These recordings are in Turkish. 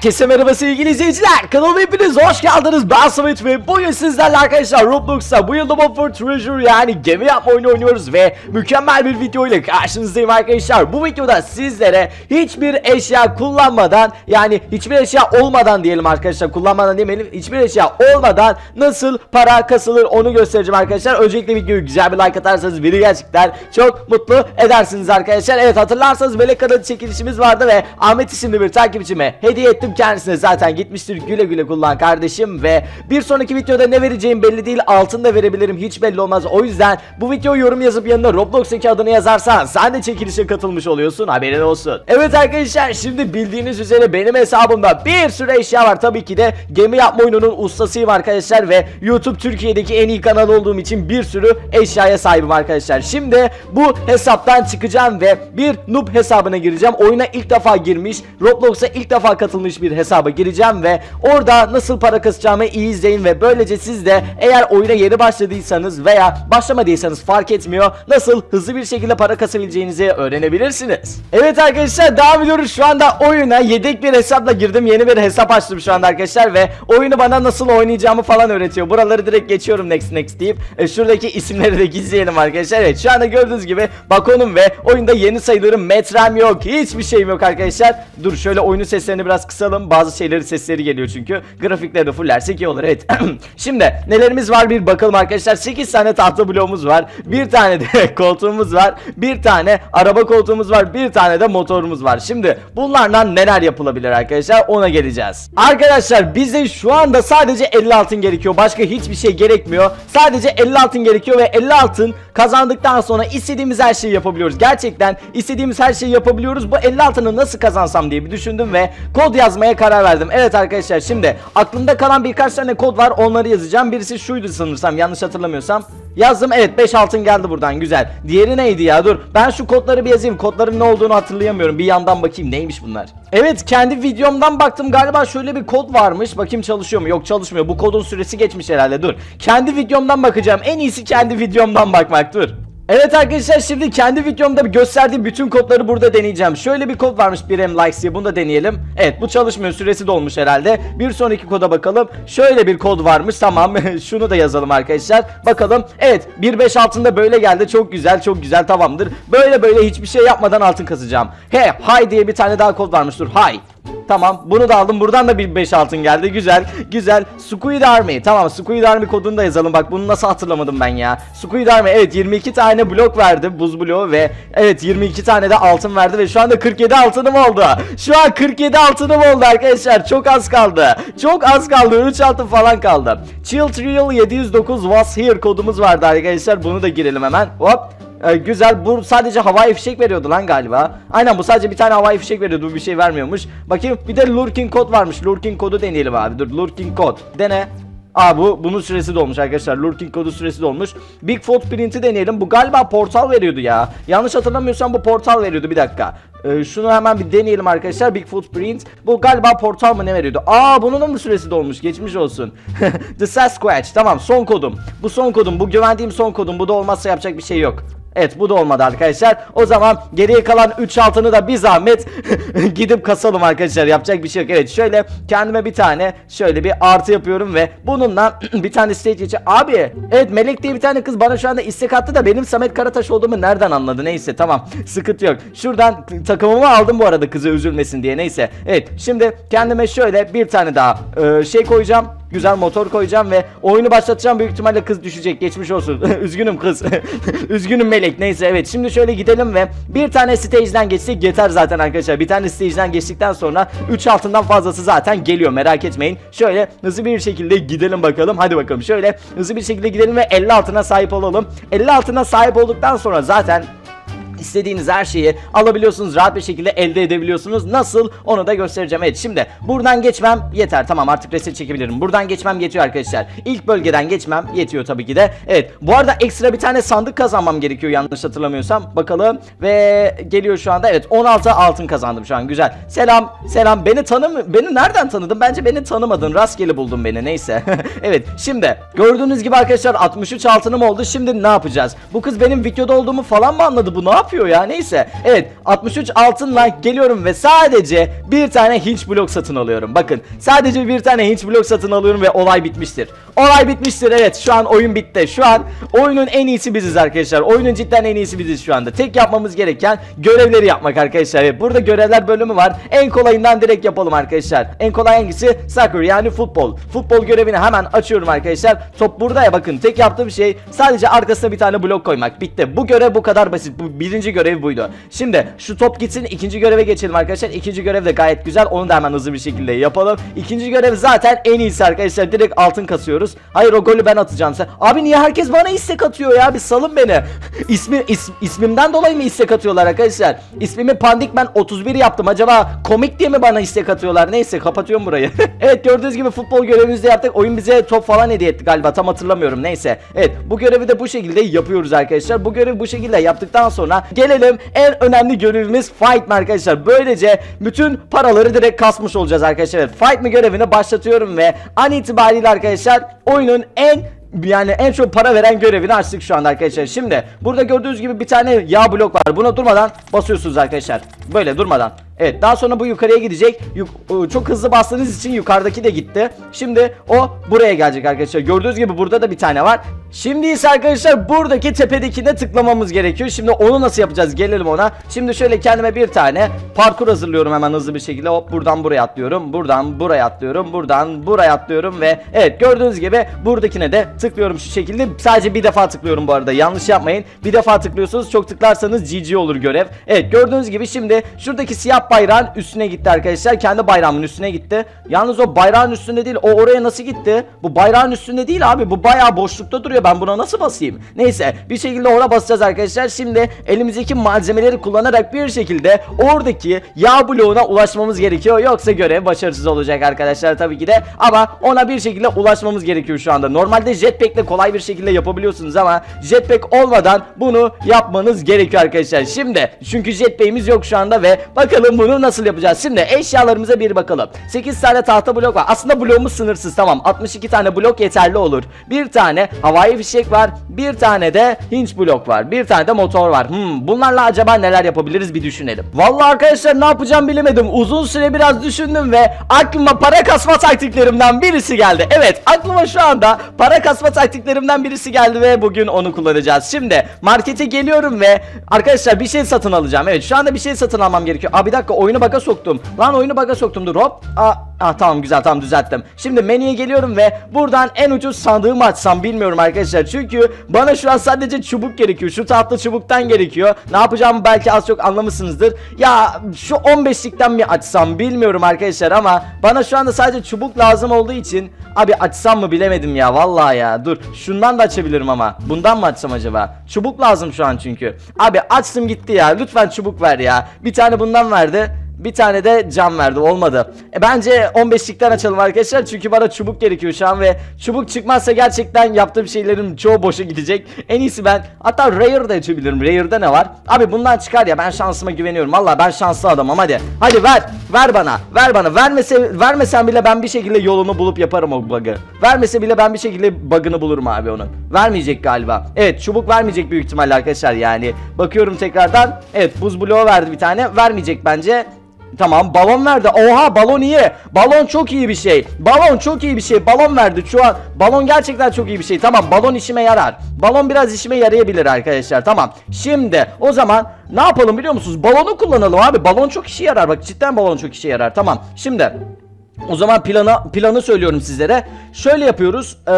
Herkese merhaba sevgili izleyiciler. Kanalıma hepiniz hoş geldiniz. Ben Samet ve bugün sizlerle arkadaşlar Roblox'ta bu yılda for Treasure yani gemi yapma oyunu oynuyoruz ve mükemmel bir video ile karşınızdayım arkadaşlar. Bu videoda sizlere hiçbir eşya kullanmadan yani hiçbir eşya olmadan diyelim arkadaşlar kullanmadan demeyelim hiçbir eşya olmadan nasıl para kasılır onu göstereceğim arkadaşlar. Öncelikle videoyu güzel bir like atarsanız beni gerçekten çok mutlu edersiniz arkadaşlar. Evet hatırlarsanız Melek kanalı çekilişimiz vardı ve Ahmet isimli bir takipçime hediye ettim kendisine zaten gitmiştir güle güle kullan kardeşim ve bir sonraki videoda ne vereceğim belli değil altın da verebilirim hiç belli olmaz o yüzden bu videoyu yorum yazıp yanına Roblox'taki adını yazarsan sen de çekilişe katılmış oluyorsun haberin olsun. Evet arkadaşlar şimdi bildiğiniz üzere benim hesabımda bir sürü eşya var tabii ki de gemi yapma oyununun ustasıyım arkadaşlar ve YouTube Türkiye'deki en iyi kanal olduğum için bir sürü eşyaya sahibim arkadaşlar. Şimdi bu hesaptan çıkacağım ve bir noob hesabına gireceğim. Oyuna ilk defa girmiş, Roblox'a ilk defa katılmış bir hesaba gireceğim ve orada nasıl para kasacağımı iyi izleyin ve böylece siz de eğer oyuna yeni başladıysanız veya başlamadıysanız fark etmiyor nasıl hızlı bir şekilde para kasabileceğinizi öğrenebilirsiniz. Evet arkadaşlar devam ediyoruz. Şu anda oyuna yedek bir hesapla girdim. Yeni bir hesap açtım şu anda arkadaşlar ve oyunu bana nasıl oynayacağımı falan öğretiyor. Buraları direkt geçiyorum next next deyip e, şuradaki isimleri de gizleyelim arkadaşlar. Evet şu anda gördüğünüz gibi Bakonum ve oyunda yeni sayılarım metrem yok. Hiçbir şeyim yok arkadaşlar. Dur şöyle oyunun seslerini biraz kısalım. Bazı şeylerin sesleri geliyor çünkü. Grafikleri de fullersek iyi olur. Evet. Şimdi nelerimiz var bir bakalım arkadaşlar. 8 tane tahta bloğumuz var. Bir tane de koltuğumuz var. Bir tane araba koltuğumuz var. Bir tane de motorumuz var. Şimdi bunlardan neler yapılabilir arkadaşlar ona geleceğiz. Arkadaşlar bize şu anda sadece 50 altın gerekiyor. Başka hiçbir şey gerekmiyor. Sadece 50 altın gerekiyor ve 50 altın kazandıktan sonra istediğimiz her şeyi yapabiliyoruz. Gerçekten istediğimiz her şeyi yapabiliyoruz. Bu 50 altını nasıl kazansam diye bir düşündüm ve kod yazmaya karar verdim. Evet arkadaşlar şimdi aklımda kalan birkaç tane kod var. Onları yazacağım. Birisi şuydu sanırsam yanlış hatırlamıyorsam. Yazdım evet 5 altın geldi buradan güzel. Diğeri neydi ya dur ben şu kodları bir yazayım. Kodların ne olduğunu hatırlayamıyorum. Bir yandan bakayım neymiş bunlar. Evet kendi videomdan baktım galiba şöyle bir kod varmış. Bakayım çalışıyor mu? Yok çalışmıyor. Bu kodun süresi geçmiş herhalde dur. Kendi videomdan bakacağım. En iyisi kendi videomdan bakmak dur. Evet arkadaşlar şimdi kendi videomda gösterdiğim bütün kodları burada deneyeceğim. Şöyle bir kod varmış 1M likes diye bunu da deneyelim. Evet bu çalışmıyor süresi dolmuş herhalde. Bir sonraki koda bakalım. Şöyle bir kod varmış tamam şunu da yazalım arkadaşlar. Bakalım evet 1.5 altında böyle geldi çok güzel çok güzel tamamdır. Böyle böyle hiçbir şey yapmadan altın kazacağım. He hay diye bir tane daha kod varmış dur hay. Tamam bunu da aldım. Buradan da bir 5 altın geldi. Güzel güzel. Squid Army. Tamam Squid Army kodunu da yazalım. Bak bunu nasıl hatırlamadım ben ya? Squid Army evet 22 tane blok verdi. Buz bloğu ve evet 22 tane de altın verdi ve şu anda 47 altınım oldu. Şu an 47 altınım oldu arkadaşlar. Çok az kaldı. Çok az kaldı. 3 altın falan kaldı. Chill Trial 709 was here kodumuz vardı arkadaşlar. Bunu da girelim hemen. Hop ee, güzel bu sadece havai fişek veriyordu lan galiba Aynen bu sadece bir tane havai fişek veriyordu bu bir şey vermiyormuş Bakayım bir de lurking kod varmış lurking kodu deneyelim abi dur lurking kod dene Aa bu bunun süresi dolmuş arkadaşlar. Lurking kodu süresi dolmuş. Big Footprint'i deneyelim. Bu galiba portal veriyordu ya. Yanlış hatırlamıyorsam bu portal veriyordu. Bir dakika. Ee, şunu hemen bir deneyelim arkadaşlar. Big Footprint. Bu galiba portal mı ne veriyordu? Aa bunun da mı süresi dolmuş? Geçmiş olsun. The Sasquatch. Tamam son kodum. Bu son kodum. Bu güvendiğim son kodum. Bu da olmazsa yapacak bir şey yok. Evet bu da olmadı arkadaşlar. O zaman geriye kalan 3 altını da bir zahmet gidip kasalım arkadaşlar. Yapacak bir şey yok. Evet şöyle kendime bir tane şöyle bir artı yapıyorum ve bununla bir tane stage geçe. Abi evet Melek diye bir tane kız bana şu anda istek attı da benim Samet Karataş olduğumu nereden anladı? Neyse tamam sıkıntı yok. Şuradan takımımı aldım bu arada kızı üzülmesin diye. Neyse. Evet şimdi kendime şöyle bir tane daha e, şey koyacağım. Güzel motor koyacağım ve oyunu başlatacağım. Büyük ihtimalle kız düşecek. Geçmiş olsun. Üzgünüm kız. Üzgünüm melek. Neyse evet. Şimdi şöyle gidelim ve bir tane stage'den geçsek yeter zaten arkadaşlar. Bir tane stage'den geçtikten sonra 3 altından fazlası zaten geliyor. Merak etmeyin. Şöyle hızlı bir şekilde gidelim bakalım. Hadi bakalım. Şöyle hızlı bir şekilde gidelim ve 50 altına sahip olalım. 50 altına sahip olduktan sonra zaten İstediğiniz her şeyi alabiliyorsunuz rahat bir şekilde elde edebiliyorsunuz. Nasıl? Onu da göstereceğim. Evet şimdi buradan geçmem yeter. Tamam artık reset çekebilirim. Buradan geçmem yetiyor arkadaşlar. İlk bölgeden geçmem yetiyor tabii ki de. Evet bu arada ekstra bir tane sandık kazanmam gerekiyor yanlış hatırlamıyorsam. Bakalım. Ve geliyor şu anda. Evet 16 altın kazandım şu an. Güzel. Selam selam. Beni tanım beni nereden tanıdın? Bence beni tanımadın. Rastgele buldun beni. Neyse. Evet şimdi gördüğünüz gibi arkadaşlar 63 altınım oldu. Şimdi ne yapacağız? Bu kız benim videoda olduğumu falan mı anladı bu? Ne yapıyor yapıyor ya neyse. Evet 63 altınla geliyorum ve sadece bir tane hinge blok satın alıyorum. Bakın sadece bir tane hinge blok satın alıyorum ve olay bitmiştir. Olay bitmiştir evet şu an oyun bitti. Şu an oyunun en iyisi biziz arkadaşlar. Oyunun cidden en iyisi biziz şu anda. Tek yapmamız gereken görevleri yapmak arkadaşlar. Evet, burada görevler bölümü var. En kolayından direkt yapalım arkadaşlar. En kolay hangisi? Soccer yani futbol. Futbol görevini hemen açıyorum arkadaşlar. Top burada ya bakın tek yaptığım şey sadece arkasına bir tane blok koymak. Bitti. Bu görev bu kadar basit. Bu birinci görev buydu. Şimdi şu top gitsin ikinci göreve geçelim arkadaşlar. İkinci görev de gayet güzel. Onu da hemen hızlı bir şekilde yapalım. İkinci görev zaten en iyisi arkadaşlar. Direkt altın kasıyoruz. Hayır o golü ben atacağım sen. Abi niye herkes bana istek atıyor ya? Bir salın beni. İsmi is- ismimden dolayı mı istek atıyorlar arkadaşlar? İsmimi Pandik ben 31 yaptım. Acaba komik diye mi bana istek atıyorlar? Neyse kapatıyorum burayı. evet gördüğünüz gibi futbol görevimizi yaptık. Oyun bize top falan hediye etti galiba. Tam hatırlamıyorum. Neyse. Evet bu görevi de bu şekilde yapıyoruz arkadaşlar. Bu görevi bu şekilde yaptıktan sonra gelelim en önemli görevimiz fight mi arkadaşlar? Böylece bütün paraları direkt kasmış olacağız arkadaşlar. Evet, fight mi görevini başlatıyorum ve an itibariyle arkadaşlar oyunun en yani en çok para veren görevini açtık şu anda arkadaşlar. Şimdi burada gördüğünüz gibi bir tane yağ blok var. Buna durmadan basıyorsunuz arkadaşlar. Böyle durmadan. Evet daha sonra bu yukarıya gidecek. Yuk- ıı, çok hızlı bastığınız için yukarıdaki de gitti. Şimdi o buraya gelecek arkadaşlar. Gördüğünüz gibi burada da bir tane var. Şimdi ise arkadaşlar buradaki tepedekine tıklamamız gerekiyor. Şimdi onu nasıl yapacağız? Gelelim ona. Şimdi şöyle kendime bir tane parkur hazırlıyorum hemen hızlı bir şekilde. Hop buradan buraya atlıyorum. Buradan buraya atlıyorum. Buradan buraya atlıyorum ve evet gördüğünüz gibi buradakine de tıklıyorum şu şekilde. Sadece bir defa tıklıyorum bu arada. Yanlış yapmayın. Bir defa tıklıyorsunuz. Çok tıklarsanız GG olur görev. Evet gördüğünüz gibi şimdi şuradaki siyah bayrağın üstüne gitti arkadaşlar. Kendi bayrağımın üstüne gitti. Yalnız o bayrağın üstünde değil. O oraya nasıl gitti? Bu bayrağın üstünde değil abi. Bu bayağı boşlukta duruyor. Ben buna nasıl basayım? Neyse bir şekilde ona basacağız arkadaşlar. Şimdi elimizdeki malzemeleri kullanarak bir şekilde oradaki yağ bloğuna ulaşmamız gerekiyor. Yoksa görev başarısız olacak arkadaşlar tabii ki de. Ama ona bir şekilde ulaşmamız gerekiyor şu anda. Normalde jetpack'le kolay bir şekilde yapabiliyorsunuz ama jetpack olmadan bunu yapmanız gerekiyor arkadaşlar. Şimdi çünkü jetpack'imiz yok şu anda ve bakalım bunu nasıl yapacağız. Şimdi eşyalarımıza bir bakalım. 8 tane tahta blok var. Aslında bloğumuz sınırsız tamam. 62 tane blok yeterli olur. Bir tane havai fişek var. Bir tane de hinge blok var. Bir tane de motor var. Hmm, bunlarla acaba neler yapabiliriz bir düşünelim. Vallahi arkadaşlar ne yapacağım bilemedim. Uzun süre biraz düşündüm ve aklıma para kasma taktiklerimden birisi geldi. Evet aklıma şu anda para kasma taktiklerimden birisi geldi ve bugün onu kullanacağız. Şimdi markete geliyorum ve arkadaşlar bir şey satın alacağım. Evet şu anda bir şey satın almam gerekiyor. Aa bir dakika oyunu baga soktum. Lan oyunu baga soktum dur hop. Aa, aa tamam güzel tamam düzelttim. Şimdi menüye geliyorum ve buradan en ucuz sandığımı açsam bilmiyorum arkadaşlar. Çünkü bana şu an sadece çubuk gerekiyor. Şu tahta çubuktan gerekiyor. Ne yapacağımı belki az çok anlamışsınızdır. Ya şu 15'likten mi açsam bilmiyorum arkadaşlar ama bana şu anda sadece çubuk lazım olduğu için abi açsam mı bilemedim ya vallahi ya. Dur şundan da açabilirim ama. Bundan mı açsam acaba? Çubuk lazım şu an çünkü. Abi açtım gitti ya. Lütfen çubuk ver ya. Bir tane bundan verdi. Bir tane de cam verdi olmadı. E bence 15'likten açalım arkadaşlar çünkü bana çubuk gerekiyor şu an ve çubuk çıkmazsa gerçekten yaptığım şeylerin çoğu boşa gidecek. En iyisi ben hatta Rare da açabilirim. Rare'da ne var? Abi bundan çıkar ya ben şansıma güveniyorum. Valla ben şanslı adamım hadi. Hadi ver. Ver bana. Ver bana. Vermese vermesen bile ben bir şekilde yolunu bulup yaparım o bug'ı. Vermese bile ben bir şekilde bug'ını bulurum abi onun. Vermeyecek galiba. Evet çubuk vermeyecek büyük ihtimalle arkadaşlar yani. Bakıyorum tekrardan. Evet buz bloğu verdi bir tane. Vermeyecek bence. Tamam balon verdi. Oha balon iyi. Balon çok iyi bir şey. Balon çok iyi bir şey. Balon verdi şu an. Balon gerçekten çok iyi bir şey. Tamam balon işime yarar. Balon biraz işime yarayabilir arkadaşlar. Tamam. Şimdi o zaman ne yapalım biliyor musunuz? Balonu kullanalım abi. Balon çok işe yarar. Bak cidden balon çok işe yarar. Tamam. Şimdi o zaman planı planı söylüyorum sizlere. Şöyle yapıyoruz. Ee,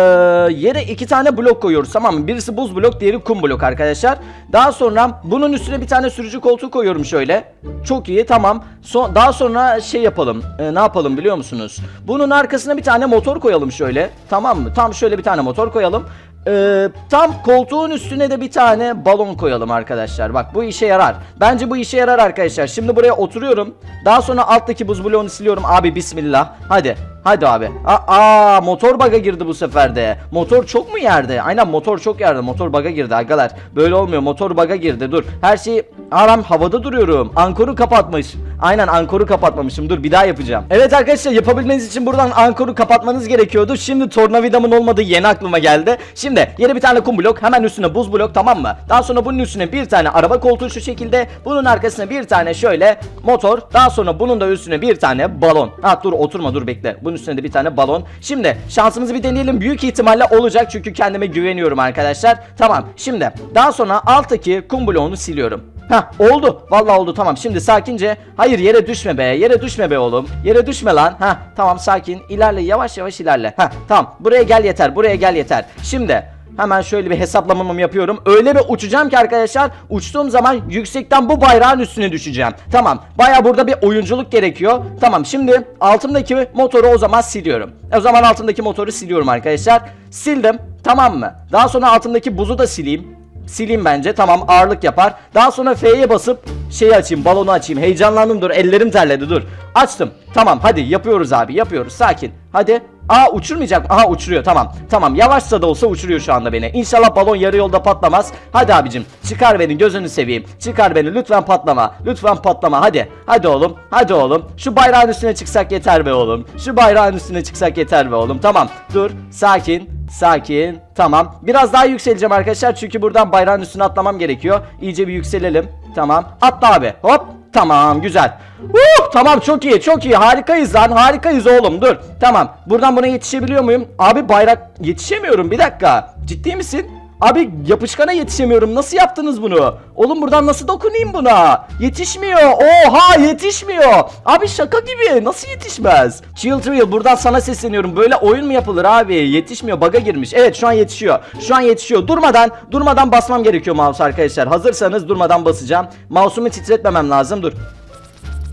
yere iki tane blok koyuyoruz tamam mı? Birisi buz blok, diğeri kum blok arkadaşlar. Daha sonra bunun üstüne bir tane sürücü koltuğu koyuyorum şöyle. Çok iyi tamam. Son, daha sonra şey yapalım. Ee, ne yapalım biliyor musunuz? Bunun arkasına bir tane motor koyalım şöyle. Tamam mı? Tam şöyle bir tane motor koyalım. Ee, tam koltuğun üstüne de bir tane balon koyalım arkadaşlar. Bak bu işe yarar. Bence bu işe yarar arkadaşlar. Şimdi buraya oturuyorum. Daha sonra alttaki buz bloğunu siliyorum. Abi bismillah. Hadi. Hadi abi. Aa, aa, motor baga girdi bu sefer de. Motor çok mu yerde? Aynen motor çok yerde. Motor baga girdi arkadaşlar. Böyle olmuyor. Motor baga girdi. Dur. Her şeyi ben havada duruyorum. Ankoru kapatmış. Aynen ankoru kapatmamışım. Dur bir daha yapacağım. Evet arkadaşlar yapabilmeniz için buradan ankoru kapatmanız gerekiyordu. Şimdi tornavidamın olmadığı yeni aklıma geldi. Şimdi yeni bir tane kum blok hemen üstüne buz blok tamam mı? Daha sonra bunun üstüne bir tane araba koltuğu şu şekilde. Bunun arkasına bir tane şöyle motor. Daha sonra bunun da üstüne bir tane balon. Ha dur oturma dur bekle. Bunun üstüne de bir tane balon. Şimdi şansımızı bir deneyelim. Büyük ihtimalle olacak çünkü kendime güveniyorum arkadaşlar. Tamam şimdi daha sonra alttaki kum bloğunu siliyorum. Ha oldu. Vallahi oldu tamam. Şimdi sakince. Hayır yere düşme be. Yere düşme be oğlum. Yere düşme lan. Ha tamam sakin. İlerle yavaş yavaş ilerle. Ha tamam. Buraya gel yeter. Buraya gel yeter. Şimdi Hemen şöyle bir hesaplamamı yapıyorum. Öyle bir uçacağım ki arkadaşlar uçtuğum zaman yüksekten bu bayrağın üstüne düşeceğim. Tamam. Baya burada bir oyunculuk gerekiyor. Tamam şimdi altımdaki motoru o zaman siliyorum. O zaman altımdaki motoru siliyorum arkadaşlar. Sildim. Tamam mı? Daha sonra altımdaki buzu da sileyim. Sileyim bence. Tamam ağırlık yapar. Daha sonra F'ye basıp şeyi açayım, balonu açayım. Heyecanlandım dur. Ellerim terledi dur. Açtım. Tamam hadi yapıyoruz abi. Yapıyoruz. Sakin. Hadi. Aa uçurmayacak. Aha uçuruyor. Tamam. Tamam. Yavaşsa da olsa uçuruyor şu anda beni. İnşallah balon yarı yolda patlamaz. Hadi abicim. Çıkar beni. Gözünü seveyim. Çıkar beni. Lütfen patlama. Lütfen patlama. Hadi. Hadi oğlum. Hadi oğlum. Şu bayrağın üstüne çıksak yeter be oğlum. Şu bayrağın üstüne çıksak yeter be oğlum. Tamam. Dur. Sakin. Sakin. Tamam. Biraz daha yükseleceğim arkadaşlar. Çünkü buradan bayrağın üstüne atlamam gerekiyor. İyice bir yükselelim. Tamam. Atla abi. Hop. Tamam güzel. Uh, tamam çok iyi çok iyi harikayız lan harikayız oğlum dur. Tamam buradan buna yetişebiliyor muyum? Abi bayrak yetişemiyorum bir dakika. Ciddi misin? Abi yapışkana yetişemiyorum. Nasıl yaptınız bunu? Oğlum buradan nasıl dokunayım buna? Yetişmiyor. Oha yetişmiyor. Abi şaka gibi. Nasıl yetişmez? Chill Trill buradan sana sesleniyorum. Böyle oyun mu yapılır abi? Yetişmiyor. Baga girmiş. Evet şu an yetişiyor. Şu an yetişiyor. Durmadan durmadan basmam gerekiyor mouse arkadaşlar. Hazırsanız durmadan basacağım. Mouse'umu titretmemem lazım. Dur.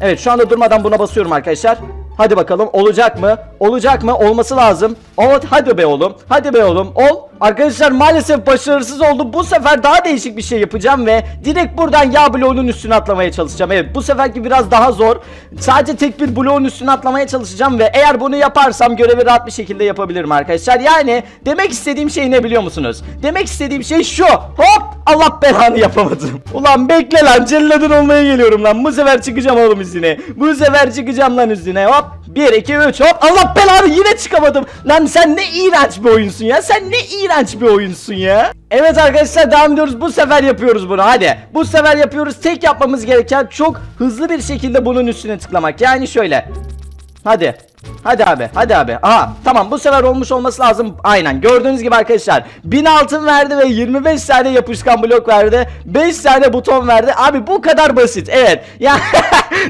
Evet şu anda durmadan buna basıyorum arkadaşlar. Hadi bakalım olacak mı? Olacak mı? Olması lazım. Evet hadi be oğlum. Hadi be oğlum. Ol. Arkadaşlar maalesef başarısız oldu. Bu sefer daha değişik bir şey yapacağım ve direkt buradan yağ bloğunun üstüne atlamaya çalışacağım. Evet bu seferki biraz daha zor. Sadece tek bir bloğun üstüne atlamaya çalışacağım ve eğer bunu yaparsam görevi rahat bir şekilde yapabilirim arkadaşlar. Yani demek istediğim şey ne biliyor musunuz? Demek istediğim şey şu. Hop Allah belanı yapamadım. Ulan bekle lan celladın olmaya geliyorum lan. Bu sefer çıkacağım oğlum üstüne. Bu sefer çıkacağım lan üstüne. Hop 1 2 3 hop Allah belanı yine çıkamadım. Lan sen ne iğrenç bir oyunsun ya. Sen ne iğrenç bir oyunsun ya. Evet arkadaşlar devam ediyoruz. Bu sefer yapıyoruz bunu. Hadi. Bu sefer yapıyoruz. Tek yapmamız gereken çok hızlı bir şekilde bunun üstüne tıklamak. Yani şöyle. Hadi. Hadi abi hadi abi. Aha tamam bu sefer olmuş olması lazım. Aynen gördüğünüz gibi arkadaşlar 1000 altın verdi ve 25 tane yapışkan blok verdi. 5 tane buton verdi. Abi bu kadar basit evet. Ya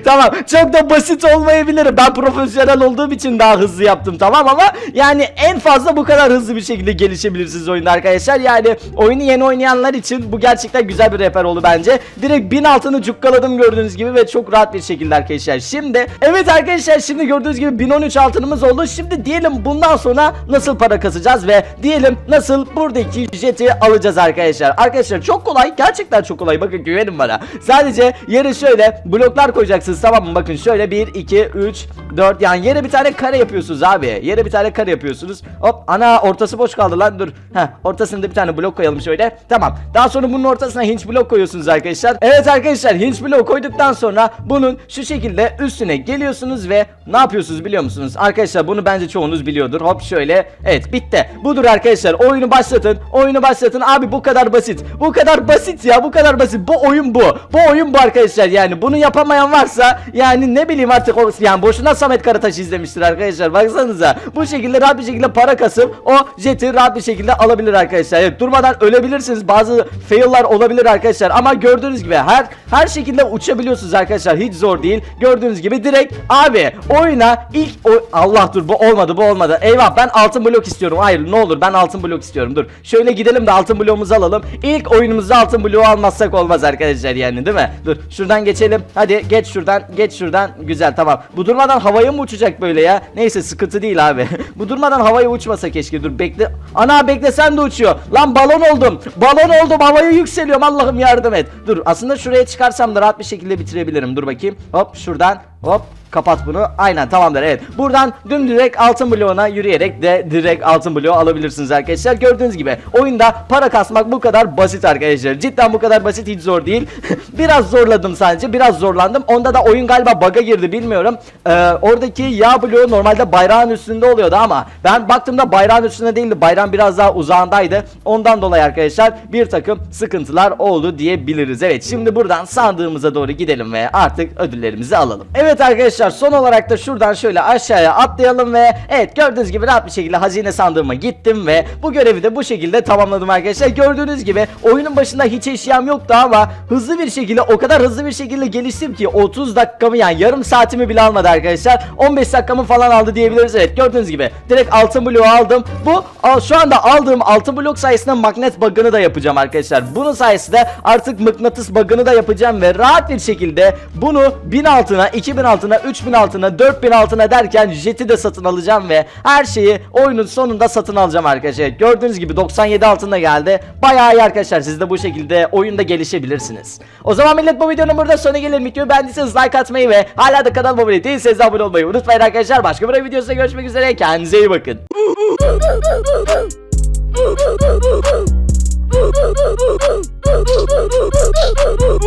tamam çok da basit olmayabilir Ben profesyonel olduğum için daha hızlı yaptım tamam ama Yani en fazla bu kadar hızlı bir şekilde gelişebilirsiniz oyunda arkadaşlar. Yani oyunu yeni oynayanlar için bu gerçekten güzel bir rehber oldu bence. Direkt 1000 altını cukkaladım gördüğünüz gibi ve çok rahat bir şekilde arkadaşlar. Şimdi evet arkadaşlar şimdi gördüğünüz gibi 1013 altınımız oldu. Şimdi diyelim bundan sonra nasıl para kasacağız ve diyelim nasıl buradaki jeti alacağız arkadaşlar. Arkadaşlar çok kolay. Gerçekten çok kolay. Bakın güvenin bana. Sadece yere şöyle bloklar koyacaksınız tamam mı? Bakın şöyle 1, 2, 3, 4 yani yere bir tane kare yapıyorsunuz abi. Yere bir tane kare yapıyorsunuz. Hop ana ortası boş kaldı lan dur. Heh ortasında bir tane blok koyalım şöyle. Tamam. Daha sonra bunun ortasına hinge blok koyuyorsunuz arkadaşlar. Evet arkadaşlar hinge blok koyduktan sonra bunun şu şekilde üstüne geliyorsunuz ve ne yapıyorsunuz biliyor musunuz? Arkadaşlar bunu bence çoğunuz biliyordur. Hop şöyle. Evet bitti. Budur arkadaşlar. Oyunu başlatın. Oyunu başlatın. Abi bu kadar basit. Bu kadar basit ya. Bu kadar basit. Bu oyun bu. Bu oyun bu arkadaşlar. Yani bunu yapamayan varsa yani ne bileyim artık o, yani boşuna Samet Karataş izlemiştir arkadaşlar. Baksanıza. Bu şekilde rahat bir şekilde para kasıp o jeti rahat bir şekilde alabilir arkadaşlar. Evet durmadan ölebilirsiniz. Bazı fail'lar olabilir arkadaşlar. Ama gördüğünüz gibi her her şekilde uçabiliyorsunuz arkadaşlar. Hiç zor değil. Gördüğünüz gibi direkt abi oyuna ilk o Allah dur bu olmadı bu olmadı. Eyvah ben altın blok istiyorum. Hayır ne olur ben altın blok istiyorum. Dur. Şöyle gidelim de altın bloğumuzu alalım. İlk oyunumuzda altın bloğu almazsak olmaz arkadaşlar yani değil mi? Dur şuradan geçelim. Hadi geç şuradan. Geç şuradan. Güzel tamam. Bu durmadan havaya mı uçacak böyle ya? Neyse sıkıntı değil abi. bu durmadan havaya uçmasa keşke. Dur bekle. Ana bekle sen de uçuyor. Lan balon oldum. Balon oldum. Havaya yükseliyorum. Allah'ım yardım et. Dur aslında şuraya çıkarsam da rahat bir şekilde bitirebilirim. Dur bakayım. Hop şuradan. Hop kapat bunu. Aynen tamamdır evet. Buradan dümdürek altın bloğuna yürüyerek de direkt altın bloğu alabilirsiniz arkadaşlar. Gördüğünüz gibi oyunda para kasmak bu kadar basit arkadaşlar. Cidden bu kadar basit hiç zor değil. biraz zorladım sadece. Biraz zorlandım. Onda da oyun galiba bug'a girdi bilmiyorum. Ee, oradaki yağ bloğu normalde bayrağın üstünde oluyordu ama ben baktığımda bayrağın üstünde değildi. Bayrağın biraz daha uzağındaydı. Ondan dolayı arkadaşlar bir takım sıkıntılar oldu diyebiliriz. Evet şimdi buradan sandığımıza doğru gidelim ve artık ödüllerimizi alalım. Evet arkadaşlar son olarak da şuradan şöyle aşağıya atlayalım ve evet gördüğünüz gibi rahat bir şekilde hazine sandığıma gittim ve bu görevi de bu şekilde tamamladım arkadaşlar. Gördüğünüz gibi oyunun başında hiç eşyam yoktu ama hızlı bir şekilde o kadar hızlı bir şekilde geliştim ki 30 dakikamı yani yarım saatimi bile almadı arkadaşlar. 15 dakikamı falan aldı diyebiliriz. Evet gördüğünüz gibi direkt altın bloğu aldım. Bu şu anda aldığım altın blok sayesinde magnet bug'ını da yapacağım arkadaşlar. Bunun sayesinde artık mıknatıs bug'ını da yapacağım ve rahat bir şekilde bunu 1000 altına, 2000 altına, 3000 altına, 4000 altına derken jeti de satın alacağım ve her şeyi oyunun sonunda satın alacağım arkadaşlar. Gördüğünüz gibi 97 altında geldi. Bayağı iyi arkadaşlar. Siz de bu şekilde oyunda gelişebilirsiniz. O zaman millet bu videonun burada sonu gelir. Videoyu beğendiyseniz like atmayı ve hala da kanalıma abone değilseniz abone olmayı unutmayın arkadaşlar. Başka bir videosunda görüşmek üzere. Kendinize iyi bakın. Thank you.